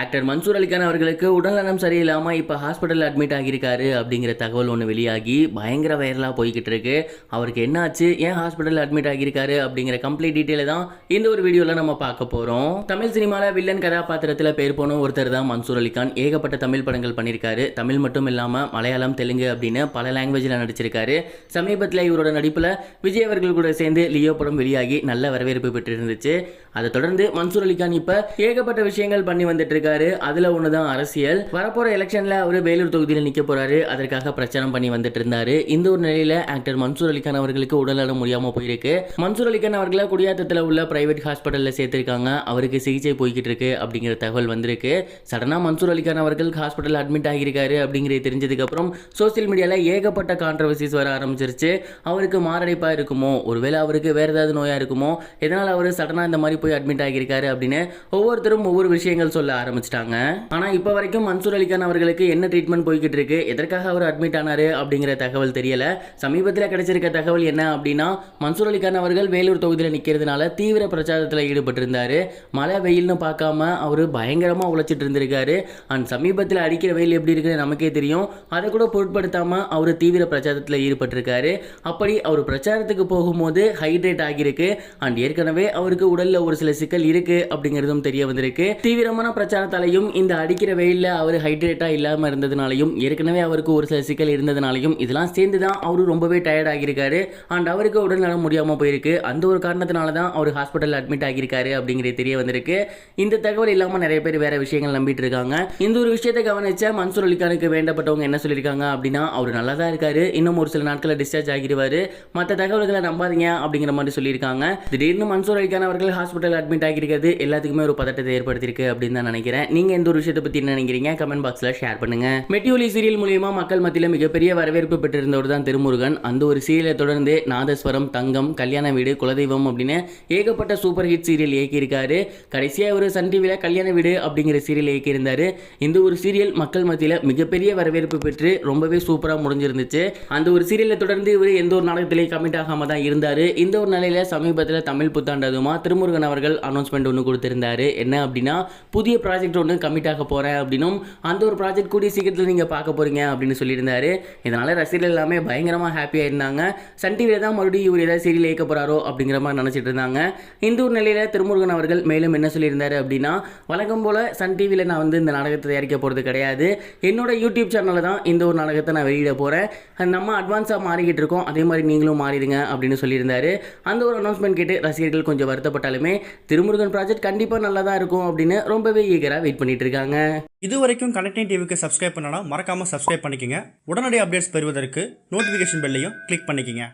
Actor Mansoor Ali Khan அவர்களுக்கு உடல்நலம் சரியில்லாமல் இப்போ ஹாஸ்பிட்டலில் அட்மிட் ஆகியிருக்காரு அப்படிங்கிற தகவல் ஒன்று வெளியாகி பயங்கர வைரலாக போய்கிட்டு இருக்கு. அவருக்கு என்னாச்சு? ஏன் ஹாஸ்பிட்டலில் அட்மிட் ஆகியிருக்காரு? அப்படிங்கிற கம்ப்ளீட் டீட்டெயிலை தான் இந்த ஒரு வீடியோவில் நம்ம பார்க்க போகிறோம் தமிழ் சினிமாவில் வில்லன் கதாபாத்திரத்தில் பேர் போன ஒருத்தர் தான் மன்சூர் அலிகான். ஏகப்பட்ட தமிழ் படங்கள் பண்ணியிருக்காரு. தமிழ் மட்டும் இல்லாமல் மலையாளம் தெலுங்கு அப்படின்னு பல லாங்குவேஜில் நடிச்சிருக்காரு. சமீபத்தில் இவரோட நடிப்பில் விஜய் அவர்கள் கூட சேர்ந்து லியோ படம் வெளியாகி நல்ல வரவேற்பு பெற்றிருந்துச்சு. அதை தொடர்ந்து மன்சூர் அலிகான் இப்போ ஏகப்பட்ட விஷயங்கள் பண்ணி வந்துட்டு இருக்காரு. அதுல ஒண்ணுதான் அரசியல். வரப்போற எலெக்ஷன்ல அவரு வேலூர் தொகுதியில் நிக்க போறாரு. அதற்காக பிரச்சாரம் பண்ணி வந்துட்டு இருந்தாரு. இந்த ஒரு நிலையில ஆக்டர் மன்சூர் அலிகான் அவர்களுக்கு உடல்நலம் முடியாம போயிருக்கு. மன்சூர் அலிகான் அவர்களை குடியாத்தத்தில் உள்ள பிரைவேட் ஹாஸ்பிட்டல்ல சேர்த்திருக்காங்க. அவருக்கு சிகிச்சை போய்கிட்டு இருக்கு அப்படிங்கிற தகவல் வந்திருக்கு. சடனா மன்சூர் அலிகான் அவர்கள் ஹாஸ்பிட்டல் அட்மிட் ஆகியிருக்காரு அப்படிங்கிறது தெரிஞ்சதுக்கு அப்புறம் சோசியல் மீடியால ஏகப்பட்ட கான்ட்ரவர்சிஸ் வர ஆரம்பிச்சிருச்சு. அவருக்கு மாரடைப்பா இருக்குமோ? ஒருவேளை அவருக்கு வேற ஏதாவது நோயா இருக்குமோ? எதனால் அவர் சடனா இந்த மாதிரி போய் அட்மிட் ஆகியிருக்காரு அப்படின்னு ஒவ்வொருத்தரும் ஒவ்வொரு விஷயங்கள் சொல்ல ஆரம்பிச்சிட்டாங்க. ஆனா இப்போ வரைக்கும் மன்சூர் அலிகான் அவர்களுக்கு என்ன ட்ரீட்மெண்ட் போய்கிட்டு இருக்கு எதற்காக அவர் அட்மிட் ஆனாரு அப்படிங்கிற தகவல் தெரியல. சமீபத்தில் கிடைச்சிருக்க தகவல் என்ன அப்படின்னா மன்சூர் அலிகான் அவர்கள் வேலூர் தொகுதியில் நிற்கிறதுனால தீவிர பிரச்சாரத்தில் ஈடுபட்டிருந்தாரு. மழை வெயில்னு பார்க்காம அவர் பயங்கரமாக உழைச்சிட்டு இருந்திருக்காரு. அண்ட் சமீபத்தில் அடிக்கிற வெயில் எப்படி இருக்குன்னு நமக்கே தெரியும். அதை கூட பொருட்படுத்தாம அவர் தீவிர பிரச்சாரத்தில் ஈடுபட்டிருக்காரு. அப்படி அவர் பிரச்சாரத்துக்கு போகும்போது ஹைட்ரேட் ஆகியிருக்கு. அண்ட் ஏற்கனவே அவருக்கு உடல்ல ஒரு சில சிக்கல் இருக்கு அப்படிங்கிறதும் தெரிய வந்திருக்கு. தீவிரமான பிரச்சாரம் பிரச்சாரத்தாலையும் இந்த அடிக்கிற வெயிலில் அவர் ஹைட்ரேட்டாக இல்லாமல் இருந்ததுனாலையும் ஏற்கனவே அவருக்கு ஒரு சில சிக்கல் இருந்ததுனாலையும் இதெல்லாம் சேர்ந்து தான் அவரு ரொம்பவே டயர்ட் ஆகியிருக்காரு. அண்ட் அவருக்கு உடல்நலம் முடியாமல் போயிருக்கு. அந்த ஒரு காரணத்தினால தான் அவர் ஹாஸ்பிட்டல் அட்மிட் ஆகியிருக்காரு அப்படிங்கிறது தெரிய வந்திருக்கு. இந்த தகவல் இல்லாமல் நிறைய பேர் வேற விஷயங்கள் நம்பிட்டு இருக்காங்க. இந்த ஒரு விஷயத்தை கவனிச்ச மன்சூர் அலிகானுக்கு வேண்டப்பட்டவங்க என்ன சொல்லியிருக்காங்க அப்படின்னா அவர் நல்லா தான் இருக்காரு. இன்னும் ஒரு சில நாட்களில் டிஸ்சார்ஜ் ஆகிடுவார் மற்ற தகவல்களை நம்பாதீங்க அப்படிங்கிற மாதிரி சொல்லியிருக்காங்க. திடீர்னு மன்சூர் அலிகான் அவர்கள் ஹாஸ்பிட்டல் அட்மிட் ஆகியிருக்கிறது எல்லாத்துக்குமே ஒரு பதட்டத்தை ஏற்படுத்தியிருக்கு அப்படின்னு தான் நினைக்கிறேன். நீங்க எந்த ஒரு விஷயத்தை பத்தி என்ன நினைக்கிறீங்க? கமெண்ட் பாக்ஸ்ல ஷேர் பண்ணுங்க. மெட்டியோலி சீரியல் மூலியமா மக்கள் மத்தியில் மிகப்பெரிய வரவேற்பு பெற்றிருந்தவர் தான் திருமுருகன். அந்த ஒரு சீரியலை தொடர்ந்து நாதஸ்வரம் தங்கம் கல்யாண வீடு குலதெய்வம் அப்படின்னு ஏகப்பட்ட சூப்பர் ஹிட் சீரியல் இயக்கியிருக்காரு. கடைசியாக ஒரு சன் டிவியில் கல்யாண வீடு அப்படிங்கிற சீரியல் இயக்கியிருந்தாரு. இந்த ஒரு சீரியல் மக்கள் மத்தியில் மிகப்பெரிய வரவேற்பு பெற்று ரொம்பவே சூப்பராக முடிஞ்சிருந்துச்சு. அந்த ஒரு சீரியலை தொடர்ந்து இவர் எந்த ஒரு நாடகத்திலேயே கமிட் ஆகாம தான் இருந்தார். இந்த ஒரு நிலையில சமீபத்தில் தமிழ் புத்தாண்டு அதுமா திருமுருகன் அவர்கள் அனௌன்ஸ்மெண்ட் ஒன்று கொடுத்திருந்தாரு. என்ன அப்படின்னா புதிய ப்ராஜெக்ட் ஒன்று கமிட் ஆக போகிறேன் அப்படின்னும் அந்த ஒரு ப்ராஜெக்ட் கூடிய சீக்கிரத்தில் நீங்கள் பார்க்க போகிறீங்க அப்படின்னு சொல்லியிருந்தாரு. இதனால் ரசிகர்கள் எல்லாமே பயங்கரமாக ஹாப்பியாக இருந்தாங்க சன் டிவியில் தான் மறுபடியும் இவர் ஏதாவது சீரியல் இயக்க போகிறாரோ அப்படிங்கிற மாதிரி நினச்சிட்டு இருந்தாங்க. இந்த ஒரு நிலையில் திருமுருகன் அவர்கள் மேலும் என்ன சொல்லியிருந்தார் அப்படின்னா வழக்கம் போல் சன் டிவியில் நான் வந்து இந்த நாடகத்தை தயாரிக்க போகிறது கிடையாது. என்னோட யூடியூப் சேனலில் தான் இந்த ஒரு நாடகத்தை நான் வெளியிட போகிறேன் நம்ம அட்வான்ஸாக மாறிக்கிட்டு இருக்கோம். அதே மாதிரி நீங்களும் மாறிடுங்க அப்படின்னு சொல்லியிருந்தாரு. அந்த ஒரு அனௌன்ஸ்மெண்ட் கேட்டு ரசிகர்கள் கொஞ்சம் வருத்தப்பட்டாலுமே திருமுருகன் ப்ராஜெக்ட் கண்டிப்பாக நல்லா தான் இருக்கும் அப்படின்னு ரொம்பவே ஈகராக வெயிட் பண்ணிட்டு இருக்காங்க இது வரைக்கும் கனெக்டிங் டிவிக்கு சப்ஸ்கிரைப் பண்ணனா மறக்காமல் சப்ஸ்கிரைப் பண்ணிக்கங்க. உடனடி அப்டேட்ஸ் பெறுவதற்கு நோட்டிஃபிகேஷன் பெல்லையும் கிளிக் பண்ணிக்கங்க.